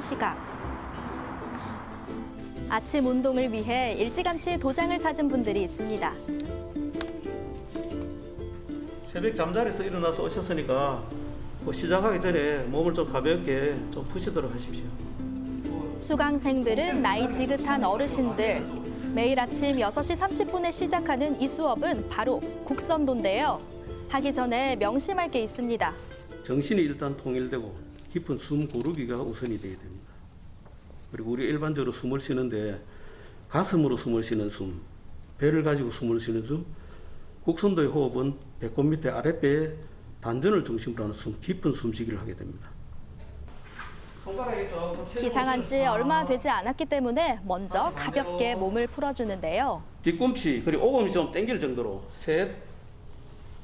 시각. 아침 운동을 위해 일찌감치 도장을 찾은 분들이 있습니다. 새벽 잠자리에서 일어나서 오셨으니까 뭐 시작하기 전에 몸을 좀 가볍게 좀 푸시도록 하십시오. 수강생들은 나이 지긋한 어르신들. 매일 아침 6시 30분에 시작하는 이 수업은 바로 국선도인데요. 하기 전에 명심할 게 있습니다. 정신이 일단 통일되고 깊은 숨 고르기가 우선이 되어야 됩니다. 그리고 우리 일반적으로 숨을 쉬는데 가슴으로 숨을 쉬는 숨, 배를 가지고 숨을 쉬는 숨, 국선도의 호흡은 배꼽 밑에 아랫배에 단전을 중심으로 하는 숨, 깊은 숨쉬기를 하게 됩니다. 기상한 지 얼마 되지 않았기 때문에 먼저 가볍게 몸을 풀어주는데요. 뒤꿈치 그리고 오금이 좀 당길 정도로 셋,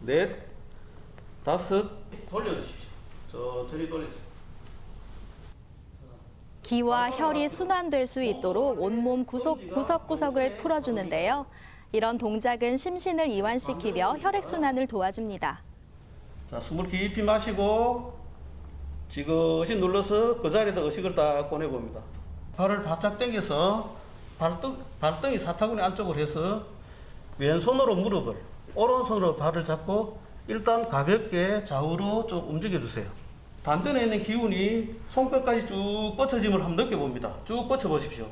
넷, 다섯 돌려주십시오. 천천히 돌려주세요. 기와 혈이 순환될 수 있도록 온몸 구석, 구석구석을 풀어주는데요. 이런 동작은 심신을 이완시키며 혈액순환을 도와줍니다. 자, 숨을 깊이 마시고 지그시 눌러서 그 자리에다 의식을 딱 꺼내봅니다. 발을 바짝 당겨서 발등, 발등이 사타구니 안쪽으로 해서 왼손으로 무릎을, 오른손으로 발을 잡고 일단 가볍게 좌우로 좀 움직여주세요. 단전에 있는 기운이 손끝까지 쭉 뻗쳐짐을 한번 느껴봅니다. 쭉 뻗쳐 보십시오.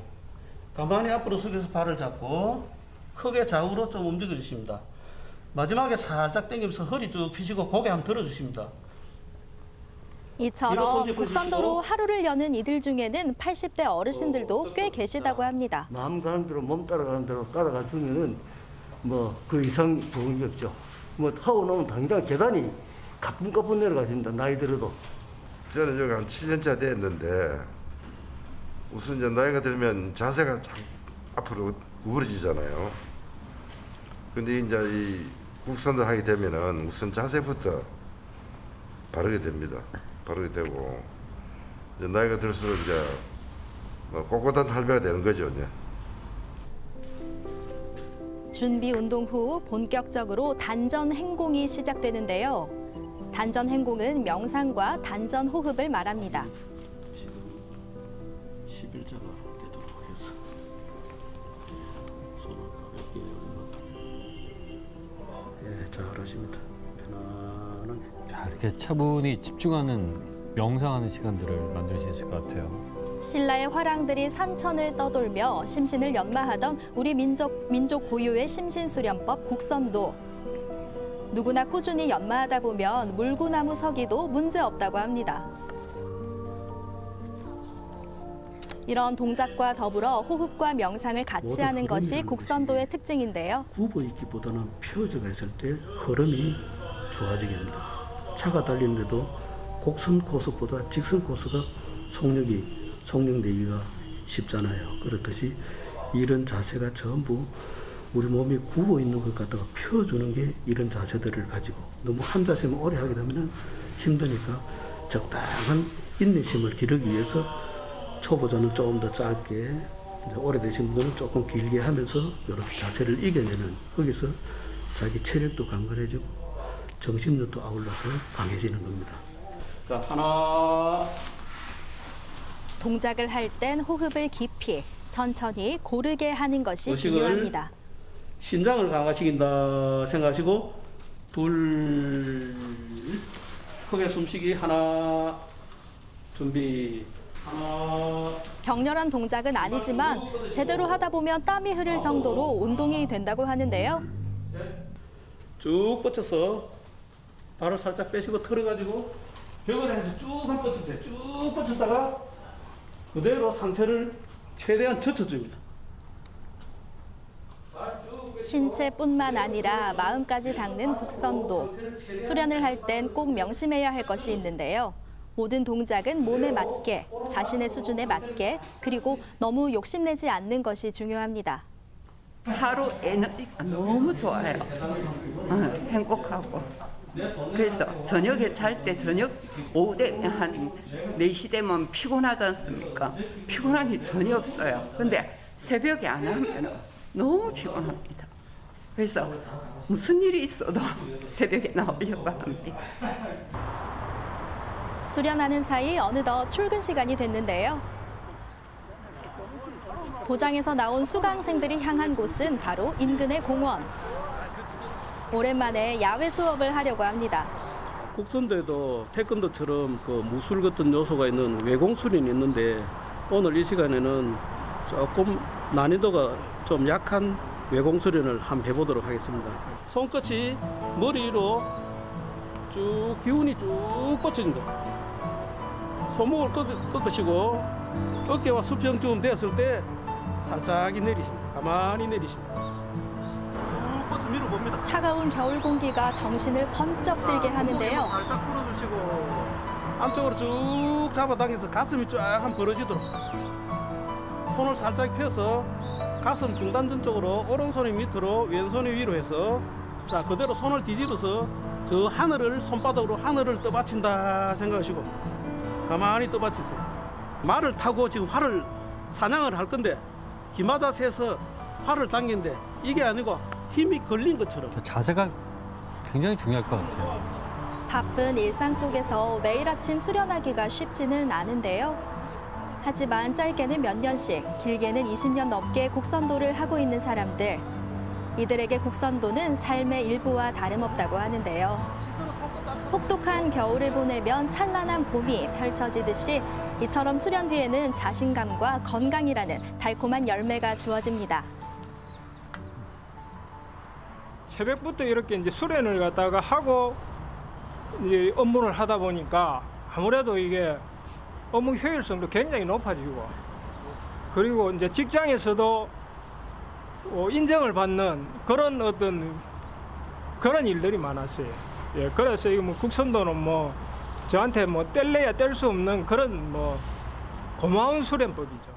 가만히 앞으로 숙여서 발을 잡고 크게 좌우로 좀 움직여 주십니다. 마지막에 살짝 당기면서 허리 쭉 펴시고 고개 한번 들어 주십니다. 이처럼 일어서지 국선도로 보십시오. 하루를 여는 이들 중에는 80대 어르신들도 꽤 계시다고 합니다. 마음 가는 대로 몸 따라가는 대로 따라가 주면은 뭐 그 이상 좋은 게 없죠. 뭐 하고 나면 당장 계단이 가뿐가뿐 내려가십니다. 나이 들어도. 저는 여기 한 7년차 됐는데 우선 이제 나이가 들면 자세가 참 앞으로 구부러지잖아요. 근데 이제 이 국선도 하게 되면은 우선 자세부터 바르게 됩니다. 바르게 되고 이제 나이가 들수록 이제 뭐 꼿꼿한 할배가 되는 거죠. 이제. 준비 운동 후 본격적으로 단전 행공이 시작되는데요. 단전 행공은 명상과 단전 호흡을 말합니다. 지금 11자가 되도록 해서 손을 가볍게 열어놓고 예, 잘하십니다. 편안하게. 야, 이렇게 차분히 집중하는 명상하는 시간들을 만들 수 있을 것 같아요. 신라의 화랑들이 산천을 떠돌며 심신을 연마하던 우리 민족 민족 고유의 심신수련법 국선도. 누구나 꾸준히 연마하다 보면 물구나무 서기도 문제 없다고 합니다. 이런 동작과 더불어 호흡과 명상을 같이 하는 것이 국선도의 특징인데요. 굽어 있기보다는 펴져가 있을 때 흐름이 좋아지게 됩니다. 차가 달리는데도 곡선 코스보다 직선 코스가 속력이 속력내기가 쉽잖아요. 그렇듯이 이런 자세가 전부 우리 몸이 굽어 있는 것 갖다가 펴주는 게 이런 자세들을 가지고 너무 한 자세만 오래 하게 되면 힘드니까 적당한 인내심을 기르기 위해서 초보자는 조금 더 짧게 이제 오래되신 분들은 조금 길게 하면서 이렇게 자세를 이겨내는 거기서 자기 체력도 강건해지고 정신력도 아울러서 강해지는 겁니다. 자 하나 동작을 할 땐 호흡을 깊이 천천히 고르게 하는 것이 의식을 중요합니다. 신장을 강화시킨다 생각하시고 둘 크게 숨쉬기 하나 준비 하나 격렬한 동작은 아니지만 제대로 하다 보면 땀이 흐를 정도로 운동이 된다고 하는데요. 쭉 뻗쳐서 발을 살짝 빼시고 털어가지고 벽을 해서 쭉한 뻗치세요. 쭉 뻗쳤다가 그대로 상체를 최대한 젖혀줍니다. 신체뿐만 아니라 마음까지 닦는 국선도. 수련을 할 땐 꼭 명심해야 할 것이 있는데요. 모든 동작은 몸에 맞게, 자신의 수준에 맞게, 그리고 너무 욕심내지 않는 것이 중요합니다. 하루 에너지가 너무 좋아요. 어, 행복하고. 그래서 저녁에 잘 때 저녁 오후 되면 한 4시 되면 피곤하지 않습니까? 피곤함이 전혀 없어요. 근데 새벽에 안 하면 너무 피곤합니다. 그래서 무슨 일이 있어도 새벽에 나오려고 합니다. 수련하는 사이 어느덧 출근 시간이 됐는데요. 도장에서 나온 수강생들이 향한 곳은 바로 인근의 공원. 오랜만에 야외 수업을 하려고 합니다. 국선도에도 태권도처럼 그 무술 같은 요소가 있는 외공술이 있는데 오늘 이 시간에는 조금 난이도가 좀 약한 외공 수련을 한번 해보도록 하겠습니다. 손끝이 머리 위로 쭉 기운이 쭉 뻗쳐진다. 손목을 꺾, 꺾으시고 어깨와 수평쯤 됐을 때 살짝 내리십니다. 가만히 내리십니다. 쭉 뻗쳐 밀어봅니다. 차가운 겨울 공기가 정신을 번쩍 들게 하는데요. 살짝 풀어주시고 안쪽으로 쭉 잡아당겨서 가슴이 쫙 한 벌어지도록 손을 살짝 펴서 가슴 중단전 쪽으로 오른손이 밑으로 왼손이 위로 해서 자 그대로 손을 뒤집어서 저 하늘을 손바닥으로 하늘을 떠받친다 생각하시고 가만히 떠받치세요 말을 타고 지금 활을 사냥을 할 건데 기마자세에서 활을 당긴데 이게 아니고 힘이 걸린 것처럼 저 자세가 굉장히 중요할 것 같아요. 바쁜 일상 속에서 매일 아침 수련하기가 쉽지는 않은데요. 하지만 짧게는 몇 년씩, 길게는 20년 넘게 곡선도를 하고 있는 사람들. 이들에게 곡선도는 삶의 일부와 다름없다고 하는데요. 혹독한 겨울을 보내면 찬란한 봄이 펼쳐지듯이 이처럼 수련 뒤에는 자신감과 건강이라는 달콤한 열매가 주어집니다. 새벽부터 이렇게 이제 수련을 갖다가 하고 이제 업무를 하다 보니까 아무래도 이게 업무 효율성도 굉장히 높아지고 그리고 이제 직장에서도 어, 인정을 받는 그런 어떤 그런 일들이 많았어요. 예, 그래서 이거 뭐 국선도는 뭐 저한테 뭐 뗄래야 뗄 수 없는 그런 뭐 고마운 수련법이죠.